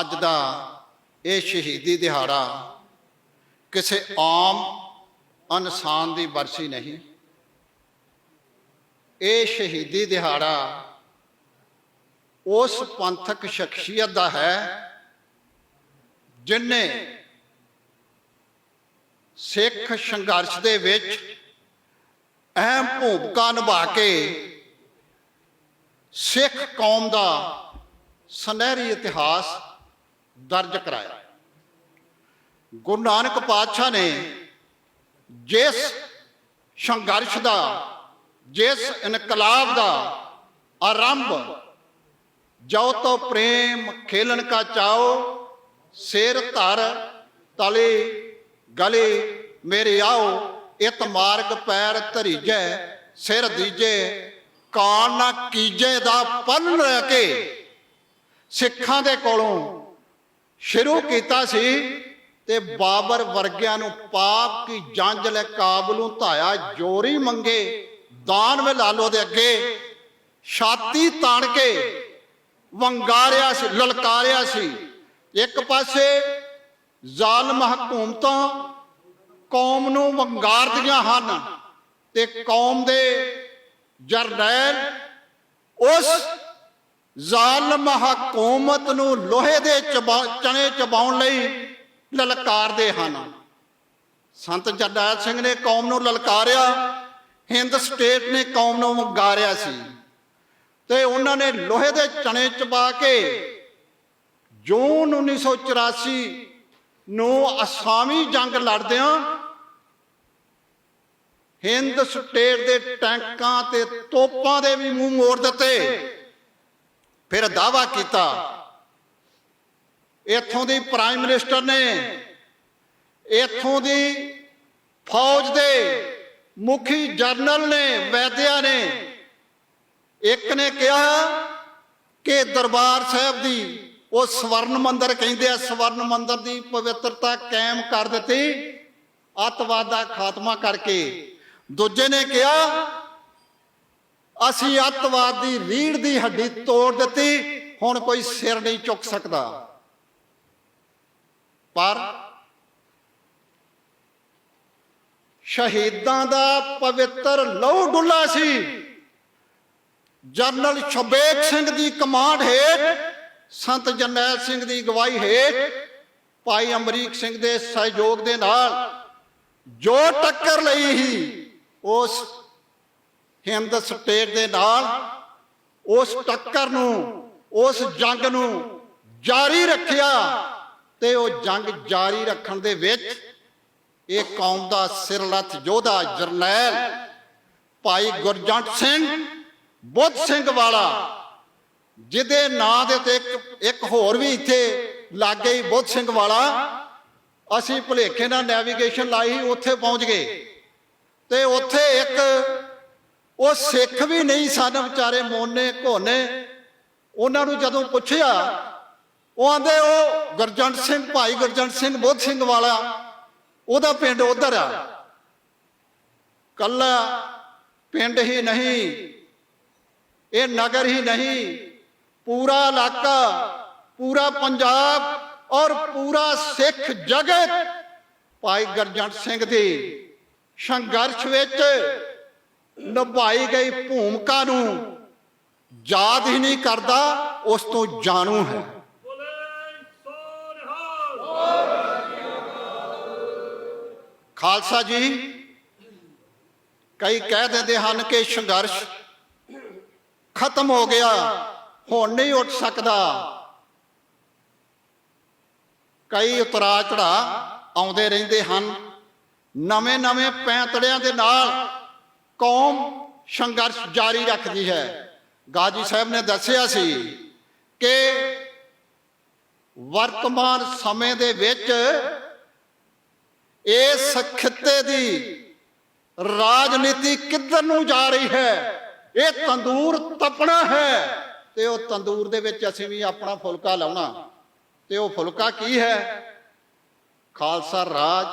ਅੱਜ ਦਾ ਇਹ ਸ਼ਹੀਦੀ ਦਿਹਾੜਾ ਕਿਸੇ ਆਮ ਇਨਸਾਨ ਦੀ ਬਰਸੀ ਨਹੀਂ। ਇਹ ਸ਼ਹੀਦੀ ਦਿਹਾੜਾ ਉਸ ਪੰਥਕ ਸ਼ਖਸੀਅਤ ਦਾ ਹੈ ਜਿਨਨੇ ਸਿੱਖ ਸੰਘਰਸ਼ ਦੇ ਵਿੱਚ ਅਹਿਮ ਭੂਮਿਕਾ ਨਿਭਾ ਕੇ ਸਿੱਖ ਕੌਮ ਦਾ ਸੁਨਹਿਰੀ ਇਤਿਹਾਸ ਦਰਜ ਕਰਾਇਆ। ਗੁਰੂ ਨਾਨਕ ਪਾਤਸ਼ਾਹ ਨੇ ਜਿਸ ਸੰਘਰਸ਼ ਦਾ, ਜਿਸ ਇਨਕਲਾਬ ਦਾ ਆਰੰਭ ਜੋ ਤੋ ਪ੍ਰੇਮ ਖੇਲਣ ਕਾ ਚਾਓ ਸਿਰ ਧਰ, ਤਲੇ ਗਲੇ ਮੇਰੇ ਆਓ, ਇਤ ਮਾਰਗ ਪੈਰ ਧਰੀਜੈ, ਸਿਰ ਦੀਜੇ ਕਾਣ ਨਾ ਕੀਜੇ ਦਾ ਪਨ ਰਹਿ ਕੇ ਸਿੱਖਾਂ ਦੇ ਕੋਲੋਂ ਸ਼ੁਰੂ ਕੀਤਾ ਸੀ ਤੇ ਬਾਬਰ ਵਰਗਿਆਂ ਨੂੰ ਪਾਪ ਕੀ ਜੰਜ ਲੈ ਕਾਬਲੋਂ ਧਾਇਆ, ਜੋਰੀ ਮੰਗੇ, ਦਾਨ ਵੇ ਲਾਲੋ ਦੇ ਅੱਗੇ, ਛਾਤੀ ਤਾਣ ਕੇ ਵੰਗਾਰਿਆ ਸੀ, ਲਲਕਾਰਿਆ ਸੀ। ਇੱਕ ਪਾਸੇ ਜ਼ਾਲਮ ਹਕੂਮਤਾਂ ਕੌਮ ਨੂੰ ਵੰਗਾਰਦੀਆਂ ਹਨ ਤੇ ਕੌਮ ਦੇ ਜਰਨੈਲ ਉਸ ਜ਼ਾਲਮ ਹਕੂਮਤ ਨੂੰ ਲੋਹੇ ਦੇ ਚਬਾ- ਚਣੇ ਚਬਾਉਣ ਲਈ ਲਲਕਾਰਦੇ ਹਨ। ਸੰਤ ਜਰਨੈਲ ਸਿੰਘ ਨੇ ਕੌਮ ਨੂੰ ਲਲਕਾਰਿਆ, ਹਿੰਦ ਸਟੇਟ ਨੇ ਕੌਮ ਨੂੰ ਵੰਗਾਰਿਆ ਸੀ। ਤੇ ਉਹਨਾਂ ਨੇ ਲੋਹੇ ਦੇ ਚਣੇ ਚਬਾ ਕੇ ਜੂਨ 1984 ਨੂੰ ਅਸਾਮੀ ਜੰਗ ਲੜਦਿਆਂ ਹਿੰਦ ਸਟੇਟ ਦੇ ਟੈਂਕਾਂ ਤੇ ਤੋਪਾਂ ਦੇ ਵੀ ਮੂੰਹ ਮੋੜ ਦਿੱਤੇ। ਫਿਰ ਦਾਵਾ ਕੀਤਾ। ਇੱਥੋਂ ਦੀ ਪ੍ਰਾਈਮ ਮਿਨਿਸਟਰ ਨੇ ਇੱਥੋਂ ਦੀ ਫੌਜ ਦੇ ਮੁਖੀ ਜਨਰਲ ਨੇ, ਵੈਦਿਆ ਨੇ ਇੱਕ ਨੇ ਕਿਹਾ ਕਿ ਦਰਬਾਰ ਸਾਹਿਬ ਦੀ ਉਹ ਸਵਰਨ ਮੰਦਰ ਕਹਿੰਦੇ ਆ, ਸਵਰਨ ਮੰਦਰ ਦੀ ਪਵਿੱਤਰਤਾ ਕਾਇਮ ਕਰ ਦਿੱਤੀ, ਅੱਤਵਾਦ ਦਾ ਖਾਤਮਾ ਕਰਕੇ। ਦੂਜੇ ਨੇ ਕਿਹਾ ਅਸੀਂ ਅੱਤਵਾਦ ਦੀ ਰੀੜ ਦੀ ਹੱਡੀ ਤੋੜ ਦਿੱਤੀ, ਹੁਣ ਕੋਈ ਸਿਰ ਨਹੀਂ ਚੁੱਕ ਸਕਦਾ। ਪਰ ਸ਼ਹੀਦਾਂ ਦਾ ਪਵਿੱਤਰ ਲਹੂ ਡੁੱਲਾ ਸੀ। ਜਨਰਲ ਸ਼ਬੇਕ ਸਿੰਘ ਦੀ ਕਮਾਂਡ ਹੇਠ, ਸੰਤ ਜਰਨੈਲ ਸਿੰਘ ਦੀ ਅਗਵਾਈ ਹੇਠ, ਭਾਈ ਅਮਰੀਕ ਸਿੰਘ ਦੇ ਸਹਿਯੋਗ ਦੇ ਨਾਲ ਜੋ ਟੱਕਰ ਲਈ ਹੀ ਉਸ ਹਿੰਦ ਸਟੇਟ ਦੇ ਨਾਲ ਉਸ ਟੱਕਰ ਨੂੰ, ਉਸ ਜੰਗ ਨੂੰ ਜਾਰੀ ਰੱਖਿਆ ਤੇ ਉਹ ਜੰਗ ਜਾਰੀ ਰੱਖਣ ਦੇ ਵਿੱਚ ਇਹ ਕੌਮ ਦਾ ਸਿਰਲੱਥ ਯੋਧਾ ਜਰਨੈਲ ਭਾਈ ਗੁਰਜੰਟ ਸਿੰਘ ਬੁੱਧ ਸਿੰਘ ਵਾਲਾ, ਜਿਹਦੇ ਨਾਂ ਦੇ ਉੱਤੇ ਇੱਕ ਇੱਕ ਹੋਰ ਵੀ ਇੱਥੇ ਲਾਗੇ ਹੀ ਬੁੱਧ ਸਿੰਘ ਵਾਲਾ, ਅਸੀਂ ਭੁਲੇਖੇ ਨਾਲ ਨੈਵੀਗੇਸ਼ਨ ਲਾਈ ਉੱਥੇ ਪਹੁੰਚ ਗਏ ਤੇ ਉੱਥੇ ਇੱਕ ਉਹ ਸਿੱਖ ਵੀ ਨਹੀਂ ਸਨ ਵਿਚਾਰੇ ਮੋਨੇ ਘੋਨੇ। ਉਹਨਾਂ ਨੂੰ ਜਦੋਂ ਪੁੱਛਿਆ, ਉਹ ਆਂਦੇ, ਉਹ ਗੁਰਜੰਟ ਸਿੰਘ, ਭਾਈ ਗੁਰਜੰਟ ਸਿੰਘ, ਬੁੱਧ ਸਿੰਘ ਵਾਲਾ, ਉਹਦਾ ਪਿੰਡ ਉਧਰ ਆ। ਕੱਲਾ ਪਿੰਡ ਹੀ ਨਹੀਂ, ਇਹ ਨਗਰ ਹੀ ਨਹੀਂ, ਪੂਰਾ ਇਲਾਕਾ, ਪੂਰਾ ਪੰਜਾਬ ਔਰ ਪੂਰਾ ਸਿੱਖ ਜਗਤ। ਭਾਈ ਗੁਰਜੰਟ ਸਿੰਘ ਦੀ ਸੰਘਰਸ਼ ਵਿੱਚ ਨਿਭਾਈ ਗਈ ਭੂਮਿਕਾ ਨੂੰ ਯਾਦ ਹੀ ਨਹੀਂ ਕਰਦਾ, ਉਸ ਤੋਂ ਜਾਣੂ ਹੈ। ਖਾਲਸਾ ਜੀ, ਕਈ ਕਹਿ ਦਿੰਦੇ ਹਨ ਕਿ ਸੰਘਰਸ਼ ਖਤਮ ਹੋ ਗਿਆ, ਹੁਣ ਨਹੀਂ ਉੱਠ ਸਕਦਾ। ਕਈ ਉਤਰਾ ਚੜਾ ਆਉਂਦੇ ਰਹਿੰਦੇ ਹਨ ਨਵੇਂ ਨਵੇਂ ਪੈਂਤੜਿਆਂ ਦੇ ਨਾਲ ਕੌਮ ਸੰਘਰਸ਼ ਜਾਰੀ ਰੱਖਦੀ ਹੈ। ਗਾਜੀ ਸਾਹਿਬ ਨੇ ਦੱਸਿਆ ਸੀ ਕਿ ਵਰਤਮਾਨ ਸਮੇਂ ਦੇ ਵਿੱਚ ਇਸ ਖਿੱਤੇ ਦੀ ਰਾਜਨੀਤੀ ਕਿੱਧਰ ਨੂੰ ਜਾ ਰਹੀ ਹੈ? ਇਹ ਤੰਦੂਰ ਤਪਣਾ ਹੈ ਤੇ ਉਹ ਤੰਦੂਰ ਦੇ ਵਿੱਚ ਅਸੀਂ ਵੀ ਆਪਣਾ ਫੁਲਕਾ ਲਾਉਣਾ। ਤੇ ਉਹ ਫੁਲਕਾ ਕੀ ਹੈ? ਖਾਲਸਾ ਰਾਜ,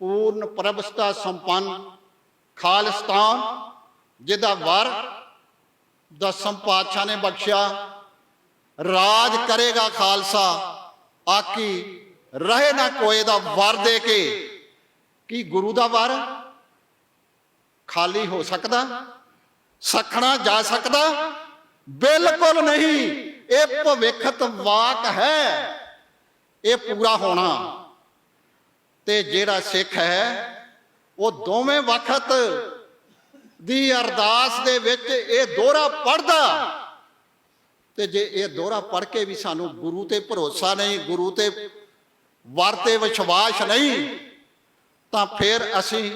ਪੂਰਨ ਪ੍ਰਭਸਤਾ ਸੰਪੰਨ ਖਾਲਿਸਤਾਨ, ਜਿਹਦਾ ਵਰ ਦਸਮ ਪਾਤਸ਼ਾਹ ਨੇ ਬਖਸ਼ਿਆ। ਰਾਜ ਕਰੇਗਾ ਖਾਲਸਾ, ਆਕੀ ਰਹੇ ਨਾ ਕੋਏ ਦਾ ਵਰ ਦੇ ਕੇ। ਕੀ ਗੁਰੂ ਦਾ ਵਰ ਖਾਲੀ ਹੋ ਸਕਦਾ? ਸਖਣਾ ਜਾ ਸਕਦਾ? ਬਿਲਕੁਲ ਨਹੀਂ। ਇਹ ਭਵਿੱਖਤ ਵਾਕ ਹੈ। ਇਹ ਪੂਰਾ ਹੋਣਾ। ਤੇ ਜਿਹੜਾ ਸਿੱਖ ਹੈ ਉਹ ਦੋਵੇਂ ਵਕਤ ਦੀ ਅਰਦਾਸ ਦੇ ਵਿੱਚ ਇਹ ਦੋਹਰਾ ਪੜਦਾ ਤੇ ਜੇ ਇਹ ਦੋਹਰਾ ਪੜ ਕੇ ਵੀ ਸਾਨੂੰ ਗੁਰੂ ਤੇ ਭਰੋਸਾ ਨਹੀਂ, ਗੁਰੂ ਤੇ ਵਰ ਤੇ ਵਿਸ਼ਵਾਸ ਨਹੀਂ, ਤਾਂ ਫਿਰ ਅਸੀਂ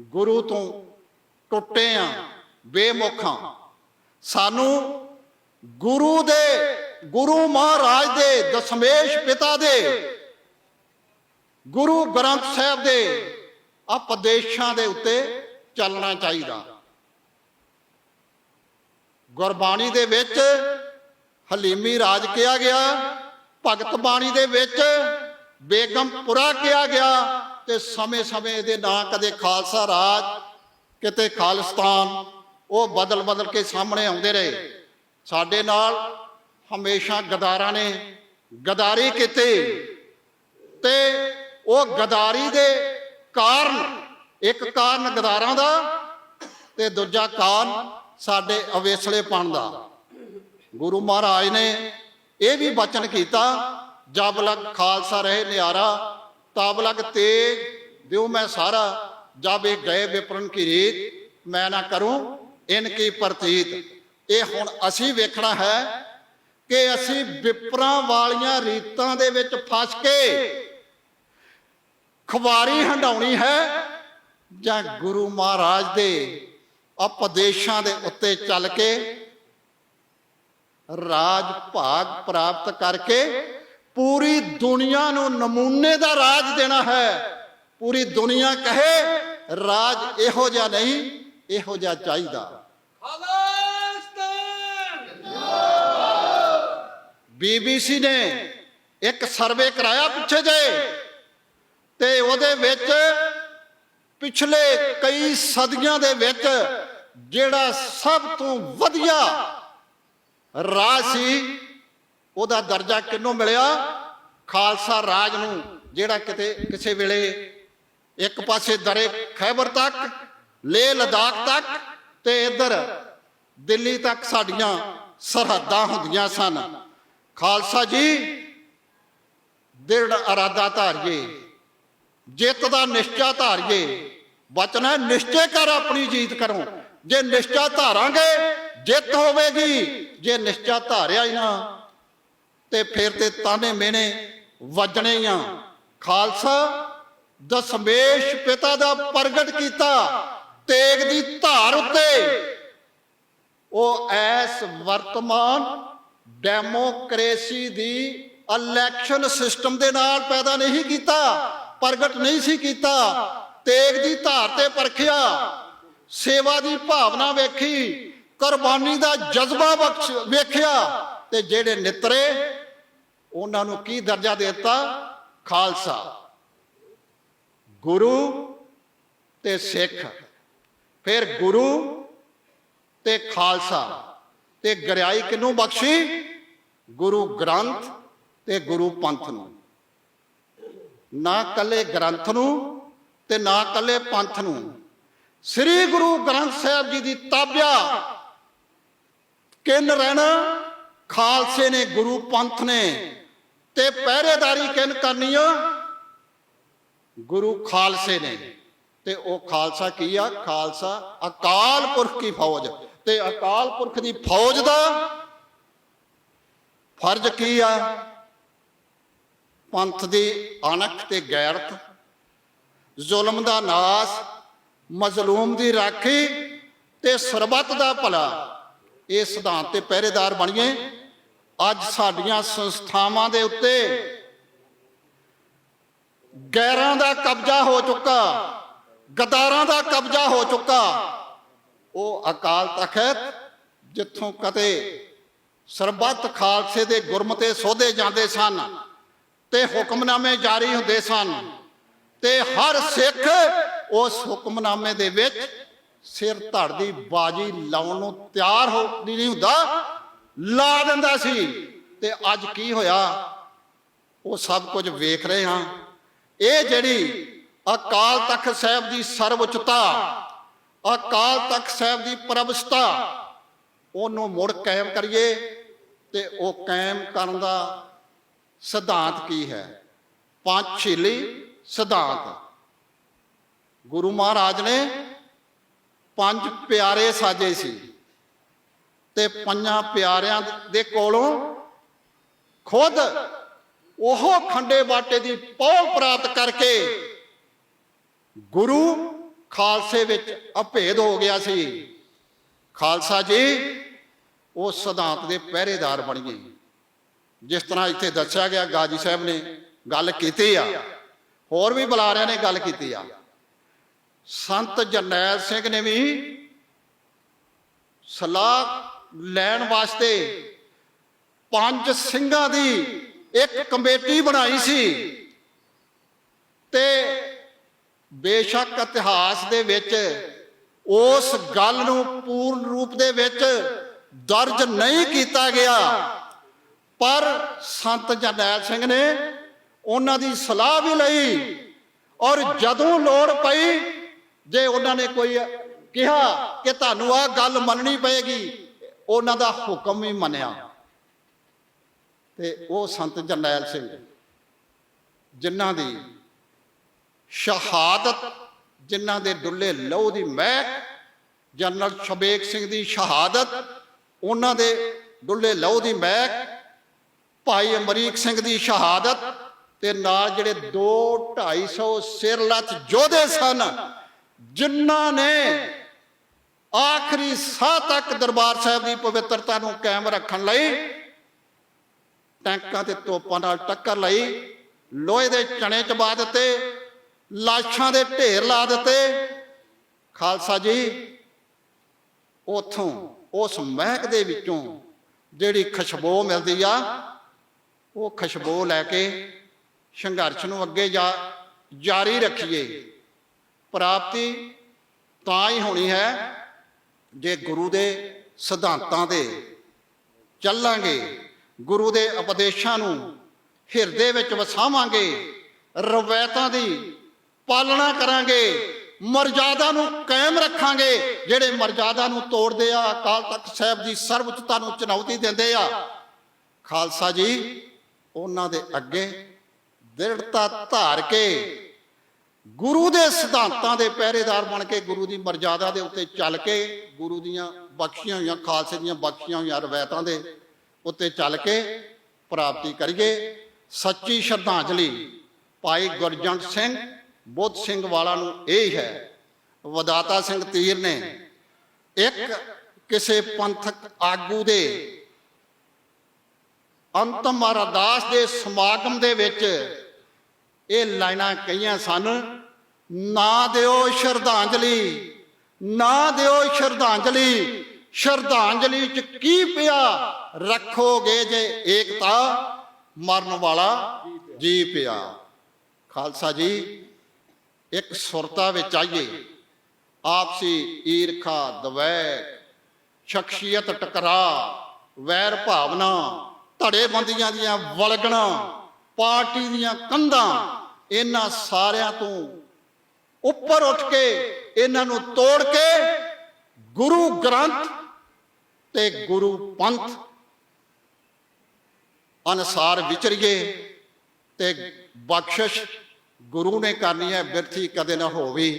ਗੁਰੂ ਤੋਂ ਟੁੱਟੇ ਆ, ਬੇਮੁਖਾਂ ਸਾਨੂੰ ਗੁਰੂ ਦੇ, ਗੁਰੂ ਮਹਾਰਾਜ ਦੇ, ਦਸ਼ਮੇਸ਼ ਪਿਤਾ ਦੇ, ਗੁਰੂ ਗ੍ਰੰਥ ਸਾਹਿਬ ਦੇ ਉਪਦੇਸ਼ਾਂ ਦੇ ਉੱਤੇ ਚੱਲਣਾ ਚਾਹੀਦਾ। ਗੁਰਬਾਣੀ ਦੇ ਵਿੱਚ ਹਲੀਮੀ ਰਾਜ ਕਿਹਾ ਗਿਆ, ਭਗਤ ਬਾਣੀ ਦੇ ਵਿੱਚ ਬੇਗਮਪੁਰਾ ਕਿਹਾ ਗਿਆ ਤੇ ਸਮੇਂ-ਸਮੇਂ ਇਹਦੇ ਨਾਂ ਕਦੇ ਖਾਲਸਾ ਰਾਜ, ਕਿਤੇ ਖਾਲਿਸਤਾਨ, ਉਹ ਬਦਲ ਬਦਲ ਕੇ ਸਾਹਮਣੇ ਆਉਂਦੇ ਰਹੇ। ਸਾਡੇ ਨਾਲ ਹਮੇਸ਼ਾ ਗਦਾਰਾਂ ਨੇ ਗਦਾਰੀ ਕੀਤੀ ਤੇ ਉਹ ਗਦਾਰੀ ਦੇ ਕਾਰਨ। ਇੱਕ ਕਾਰਨ ਗਦਾਰਾਂ ਦਾ ਤੇ ਦੂਜਾ ਕਾਰਨ ਸਾਡੇ ਅਵੇਸਲੇਪਣ ਦਾ। ਗੁਰੂ ਮਹਾਰਾਜ ਨੇ ਇਹ ਵੀ ਬਚਨ ਕੀਤਾ, ਜਬ ਲਗ ਖਾਲਸਾ ਰਹੇ ਨਿਆਰਾ, ਤਬ ਲਗ ਤੇਜ ਦਿਓ ਮੈਂ ਸਾਰਾ, ਜਬ ਇਹ ਗਏ ਵਿਪਰਨ ਕੀ ਰੀਤ, ਮੈਂ ਨਾ ਕਰੂੰ ਇਨ ਕੀ ਪ੍ਰਤੀਤ। ਇਹ ਹੁਣ ਅਸੀਂ ਵੇਖਣਾ ਹੈ ਕਿ ਅਸੀਂ ਵਿਪਰਾਂ ਵਾਲੀਆਂ ਰੀਤਾਂ ਦੇ ਵਿੱਚ ਫਸ ਕੇ ਖਵਾਰੀ ਹੰਡਾਉਣੀ ਹੈ ਜਾਂ ਗੁਰੂ ਮਹਾਰਾਜ ਦੇ ਉਪਦੇਸ਼ਾਂ ਦੇ ਉੱਤੇ ਚੱਲ ਕੇ ਰਾਜ ਭਾਗ ਪ੍ਰਾਪਤ ਕਰਕੇ ਪੂਰੀ ਦੁਨੀਆ ਨੂੰ ਨਮੂਨੇ ਦਾ ਰਾਜ ਦੇਣਾ ਹੈ। ਪੂਰੀ ਦੁਨੀਆ ਕਹੇ, ਰਾਜ ਇਹੋ ਜਿਹਾ ਨਹੀਂ, ਇਹੋ ਜਿਹਾ ਚਾਹੀਦਾ। ਖਾਲਸਤਾਨ ਬੀਬੀਸੀ ਨੇ ਇੱਕ ਸਰਵੇ ਕਰਾਇਆ ਪਿੱਛੇ ਜੇ। ਤੇ ਉਹਦੇ ਵਿੱਚ ਪਿਛਲੇ ਕਈ ਸਦੀਆਂ ਦੇ ਵਿੱਚ ਜਿਹੜਾ ਸਭ ਤੋਂ ਵਧੀਆ ਰਾਜ ਸੀ, ਉਹਦਾ ਦਰਜਾ ਕਿਹਨੂੰ ਮਿਲਿਆ? ਖਾਲਸਾ ਰਾਜ ਨੂੰ, ਜਿਹੜਾ ਕਿਤੇ ਕਿਸੇ ਵੇਲੇ ਇੱਕ ਪਾਸੇ ਦਰੇ ਖੈਬਰ ਤੱਕ, ਲੇਹ ਲਦਾਖ ਤੱਕ ਤੇ ਇੱਧਰ ਦਿੱਲੀ ਤੱਕ ਸਾਡੀਆਂ ਸਰਹੱਦਾਂ ਹੁੰਦੀਆਂ ਸਨ। ਖਾਲਸਾ ਜੀ ਦ੍ਰਿੜ ਅਰਾਦਾ ਧਾਰੀਏ ਜਿੱਤ ਦਾ ਨਿਸ਼ਚਾ ਧਾਰੀਏ, ਬਚਨ ਹੈ ਨਿਸ਼ਚੈ ਕਰ ਆਪਣੀ ਜੀਤ ਕਰੋ। ਜੇ ਨਿਸ਼ਚਾ ਧਾਰਾਂਗੇ, ਜਿੱਤ ਹੋਵੇਗੀ। ਜੇ ਨਿਸ਼ਚਾ ਧਾਰਿਆ ਹੀ ਨਾ, ਤੇ ਫਿਰ ਤੇ ਤਾਨੇ ਮਿਹਣੇ ਵੱਜਣੇ ਆ। ਖਾਲਸਾ, ਦਸ਼ਮੇਸ਼ ਪਿਤਾ ਦਾ ਪ੍ਰਗਟ ਕੀਤਾ, ਤੇਗ ਦੀ ਧਾਰ ਉੱਤੇ। ਉਹ ਐਸ ਵਰਤਮਾਨ ਡੈਮੋਕ੍ਰੇਸੀ ਦੀ ਇਲੈਕਸ਼ਨ ਸਿਸਟਮ ਦੇ ਨਾਲ ਪੈਦਾ ਨਹੀਂ ਕੀਤਾ। ਪ੍ਰਗਟ ਨਹੀਂ ਸੀ ਕੀਤਾ। ਤੇਗ ਦੀ ਧਾਰ ਤੇ ਪਰਖਿਆ। ਸੇਵਾ ਦੀ ਭਾਵਨਾ ਵੇਖੀ। ਕੁਰਬਾਨੀ ਦਾ ਜਜ਼ਬਾ ਬਖਸ਼ ਵੇਖਿਆ। ਤੇ ਜਿਹੜੇ ਨਿਤਰੇ, ਉਹਨਾਂ ਨੂੰ ਕੀ ਦਰਜਾ ਦੇ ਦਿੱਤਾ? ਖਾਲਸਾ। ਗੁਰੂ ਤੇ ਸਿੱਖ। ਫਿਰ ਗੁਰੂ ਤੇ ਖਾਲਸਾ। ਤੇ ਗਰਿਆਈ ਕਿਨੂੰ ਬਖਸ਼ੀ? ਗੁਰੂ ਗ੍ਰੰਥ ਤੇ ਗੁਰੂ ਪੰਥ ਨੂੰ। ਨਾ ਕੱਲੇ ਗ੍ਰੰਥ ਨੂੰ ਤੇ ਨਾ ਕੱਲੇ ਪੰਥ ਨੂੰ। ਸ੍ਰੀ ਗੁਰੂ ਗ੍ਰੰਥ ਸਾਹਿਬ ਜੀ ਦੀ ਤਾਬਿਆ ਕਿਨ ਰਹਿਣਾ ਖਾਲਸੇ ਨੇ, ਗੁਰੂ ਪੰਥ ਨੇ ਤੇ ਪਹਿਰੇਦਾਰੀ ਕਿਨ ਕਰਨੀ ਆ? ਗੁਰੂ ਖਾਲਸੇ ਨੇ। ਤੇ ਉਹ ਖਾਲਸਾ ਕੀ ਆ? ਖਾਲਸਾ ਅਕਾਲ ਪੁਰਖ ਕੀ ਫੌਜ। ਤੇ ਅਕਾਲ ਪੁਰਖ ਦੀ ਫੌਜ ਦਾ ਫਰਜ਼ ਕੀ ਆ? ਪੰਥ ਦੀ ਅਣਖ ਤੇ ਗੈਰਤ, ਜ਼ੁਲਮ ਦਾ ਨਾਸ, ਮਜ਼ਲੂਮ ਦੀ ਰਾਖੀ ਤੇ ਸਰਬੱਤ ਦਾ ਭਲਾ। ਇਹ ਸਿਧਾਂਤ ਤੇ ਪਹਿਰੇਦਾਰ ਬਣੀਏ। ਅੱਜ ਸਾਡੀਆਂ ਸੰਸਥਾਵਾਂ ਦੇ ਉੱਤੇ ਗੈਰਾਂ ਦਾ ਕਬਜ਼ਾ ਹੋ ਚੁੱਕਾ, ਗਦਾਰਾਂ ਦਾ ਕਬਜ਼ਾ ਹੋ ਚੁੱਕਾ। ਉਹ ਅਕਾਲ ਤਖਤ ਜਿੱਥੋਂ ਕਦੇ ਸਰਬੱਤ ਖਾਲਸੇ ਦੇ ਗੁਰਮਤੇ ਸੋਧੇ ਜਾਂਦੇ ਸਨ। ਤੇ ਹੁਕਮਨਾਮੇ ਜਾਰੀ ਹੁੰਦੇ ਸਨ। ਤੇ ਹਰ ਸਿੱਖ ਉਸ ਹੁਕਮਨਾਮੇ ਦੇ ਵਿੱਚ ਸਿਰ ਧੜ ਦੀ ਬਾਜੀ ਲਾਉਣ ਨੂੰ ਤਿਆਰ ਹੋ ਨਹੀਂ ਹੁੰਦਾ, ਲਾ ਦਿੰਦਾ ਸੀ। ਤੇ ਅੱਜ ਕੀ ਹੋਇਆ? ਉਹ ਸਭ ਕੁਝ ਵੇਖ ਰਹੇ ਹਾਂ। ਇਹ ਜਿਹੜੀ ਅਕਾਲ ਤਖਤ ਸਾਹਿਬ ਦੀ ਸਰਵਉੱਚਤਾ, ਅਕਾਲ ਤਖਤ ਸਾਹਿਬ ਦੀ ਪ੍ਰਭਸਤਾ ਉਹਨੂੰ ਮੁੜ ਕਾਇਮ ਕਰੀਏ ਤੇ ਉਹ ਕਾਇਮ ਕਰਨ ਦਾ ਸਿਧਾਂਤ ਕੀ ਹੈ? ਪੰਜ ਪੰਜਸ਼ੀਲੀ ਸਿਧਾਂਤ। ਗੁਰੂ ਮਹਾਰਾਜ ਨੇ ਪੰਜ ਪਿਆਰੇ ਸਾਜੇ ਸੀ ਤੇ ਪੰਜਾਂ ਪਿਆਰਿਆਂ ਦੇ ਕੋਲੋਂ ਖੁਦ ਉਹ ਖੰਡੇ ਬਾਟੇ ਦੀ ਪਹੁ ਪ੍ਰਾਪਤ ਕਰਕੇ ਗੁਰੂ ਖਾਲਸੇ ਵਿੱਚ ਅਭੇਦ ਹੋ ਗਿਆ ਸੀ। ਖਾਲਸਾ ਜੀ, ਉਹ ਸਿਧਾਂਤ ਦੇ ਪਹਿਰੇਦਾਰ ਬਣ ਗਏ। ਜਿਸ ਤਰ੍ਹਾਂ ਇੱਥੇ ਦੱਸਿਆ ਗਿਆ ਗਾਜੀ ਸਾਹਿਬ ਨੇ ਗੱਲ ਕੀਤੀ ਆ, ਹੋਰ ਵੀ ਬੁਲਾਰਿਆਂ ਨੇ ਗੱਲ ਕੀਤੀ ਆ। ਸੰਤ ਜਰਨੈਲ ਸਿੰਘ ਨੇ ਵੀ ਸਲਾਹ ਲੈਣ ਵਾਸਤੇ ਪੰਜ ਸਿੰਘਾਂ ਦੀ ਇੱਕ ਕਮੇਟੀ ਬਣਾਈ ਸੀ ਤੇ ਬੇਸ਼ੱਕ ਇਤਿਹਾਸ ਦੇ ਵਿੱਚ ਉਸ ਗੱਲ ਨੂੰ ਪੂਰਨ ਰੂਪ ਦੇ ਵਿੱਚ ਦਰਜ ਨਹੀਂ ਕੀਤਾ ਗਿਆ। ਪਰ ਸੰਤ ਜਰਨੈਲ ਸਿੰਘ ਨੇ ਉਹਨਾਂ ਦੀ ਸਲਾਹ ਵੀ ਲਈ ਔਰ ਜਦੋਂ ਲੋੜ ਪਈ, ਜੇ ਉਹਨਾਂ ਨੇ ਕੋਈ ਕਿਹਾ ਕਿ ਤੁਹਾਨੂੰ ਆਹ ਗੱਲ ਮੰਨਣੀ ਪਏਗੀ, ਉਹਨਾਂ ਦਾ ਹੁਕਮ ਵੀ ਮੰਨਿਆ। ਤੇ ਉਹ ਸੰਤ ਜਰਨੈਲ ਸਿੰਘ, ਜਿਨ੍ਹਾਂ ਦੀ ਸ਼ਹਾਦਤ, ਜਿਨ੍ਹਾਂ ਦੇ ਡੁੱਲੇ ਲਹੂ ਦੀ ਮਹਿਕ ਜਨਰਲ ਸ਼ਬੇਕ ਸਿੰਘ ਦੀ ਸ਼ਹਾਦਤ, ਉਹਨਾਂ ਦੇ ਡੁੱਲੇ ਲਹੂ ਦੀ ਮਹਿਕ ਭਾਈ ਅਮਰੀਕ ਸਿੰਘ ਦੀ ਸ਼ਹਾਦਤ ਤੇ ਨਾਲ ਜਿਹੜੇ 2 250 ਸਿਰ ਲੱਥ ਯੋਧੇ ਸਨ, ਜਿਨ੍ਹਾਂ ਨੇ ਆਖਰੀ ਸਾਹ ਤੱਕ ਦਰਬਾਰ ਸਾਹਿਬ ਦੀ ਪਵਿੱਤਰਤਾ ਨੂੰ ਕਾਇਮ ਰੱਖਣ ਲਈ ਟੈਂਕਾਂ ਤੇ ਤੋਪਾਂ ਨਾਲ ਟੱਕਰ ਲਈ, ਲੋਹੇ ਦੇ ਚਣੇ ਚਬਾ ਦਿੱਤੇ, ਲਾਸ਼ਾਂ ਦੇ ਢੇਰ ਲਾ ਦਿੱਤੇ। ਖਾਲਸਾ ਜੀ, ਉਥੋਂ ਉਸ ਮਹਿਕ ਦੇ ਵਿੱਚੋਂ ਜਿਹੜੀ ਖੁਸ਼ਬੂ ਮਿਲਦੀ ਆ ਉਹ ਖੁਸ਼ਬੂ ਲੈ ਕੇ ਸੰਘਰਸ਼ ਨੂੰ ਅੱਗੇ ਜਾ, ਜਾਰੀ ਰੱਖੀਏ। ਪ੍ਰਾਪਤੀ ਤਾਂ ਹੀ ਹੋਣੀ ਹੈ ਜੇ ਗੁਰੂ ਦੇ ਸਿਧਾਂਤਾਂ ਦੇ ਚੱਲਾਂਗੇ, ਗੁਰੂ ਦੇ ਉਪਦੇਸ਼ਾਂ ਨੂੰ ਹਿਰਦੇ ਵਿੱਚ ਵਸਾਵਾਂਗੇ, ਰਵਾਇਤਾਂ ਦੀ ਪਾਲਣਾ ਕਰਾਂਗੇ, ਮਰਜ਼ਾਦਾ ਨੂੰ ਕਾਇਮ ਰੱਖਾਂਗੇ, ਜਿਹੜੇ ਮਰਜ਼ਾਦਾ ਨੂੰ ਤੋੜਦੇ ਆ, ਅਕਾਲ ਤਖਤ ਸਾਹਿਬ ਦੀ ਸਰਵਉੱਚਤਾ ਨੂੰ ਚੁਣੌਤੀ ਦਿੰਦੇ ਆ। ਖਾਲਸਾ ਜੀ ਉਹਨਾਂ ਦੇ ਅੱਗੇ ਦ੍ਰਿੜਤਾ ਧਾਰ ਕੇ ਗੁਰੂ ਦੇ ਸਿਧਾਂਤਾਂ ਦੇ ਪਹਿਰੇਦਾਰ ਬਣ ਕੇ ਗੁਰੂ ਦੀ ਮਰਜ਼ਾਦਾ ਦੇ ਉੱਤੇ ਚੱਲ ਕੇ ਗੁਰੂ ਦੀਆਂ ਬਖਸ਼ੀਆਂ ਹੋਈਆਂ, ਖਾਲਸੇ ਦੀਆਂ ਬਖਸ਼ੀਆਂ ਹੋਈਆਂ ਰਵਾਇਤਾਂ ਦੇ ਉੱਤੇ ਚੱਲ ਕੇ ਪ੍ਰਾਪਤੀ ਕਰੀਏ। ਸੱਚੀ ਸ਼ਰਧਾਂਜਲੀ ਭਾਈ ਗੁਰਜੰਟ ਸਿੰਘ, ਬੁੱਧ ਸਿੰਘ ਵਾਲਾ ਨੂੰ ਇਹ ਹੈ, ਵਦਾਤਾ ਸਿੰਘ ਤੀਰ ਨੇ, ਇੱਕ ਕਿਸੇ ਪੰਥਕ ਆਗੂ ਦੇ ਅੰਤਮ ਅਰਦਾਸ ਦੇ ਸਮਾਗਮ ਦੇ ਵਿੱਚ ਇਹ ਲਾਈਨਾਂ ਕਹੀਆਂ ਸਨ, ਨਾ ਦਿਓ ਸ਼ਰਧਾਂਜਲੀ, ਨਾ ਦਿਓ ਸ਼ਰਧਾਂਜਲੀ ਸ਼ਰਧਾਂਜਲੀ ਚ ਕੀ ਪਿਆ ਰੱਖੋਗੇ ਜੇ ਏਕਤਾ? ਮਰਨ ਵਾਲਾ ਜੀ ਪਿਆ। ਖਾਲਸਾ ਜੀ, ਇੱਕ ਸੁਰਤਾ ਵਿੱਚ ਆਈਏ। ਆਪਸੀ ਈਰਖਾ ਦਵੈ ਸ਼ਖਸੀਅਤ ਟਕਰਾ ਵੈਰ ਭਾਵਨਾ ਧੜੇਬੰਦੀਆਂ ਦੀਆਂ ਵਲਗਣਾ, ਪਾਰਟੀ ਦੀਆਂ ਕੰਧਾਂ, ਇਹਨਾਂ ਸਾਰਿਆਂ ਤੋਂ ਉੱਪਰ ਉੱਠ ਕੇ ਇਹਨਾਂ ਨੂੰ ਤੋੜ ਕੇ ਗੁਰੂ ਗ੍ਰੰਥ ਤੇ ਗੁਰੂ ਪੰਥ ਅਨਸਾਰ ਵਿਚਰੀਏ ਤੇ ਬਖਸ਼ਿਸ਼ ਗੁਰੂ ਨੇ ਕਰਨੀ ਹੈ, ਬਿਰਥੀ ਕਦੇ ਨਾ ਹੋਵੇ।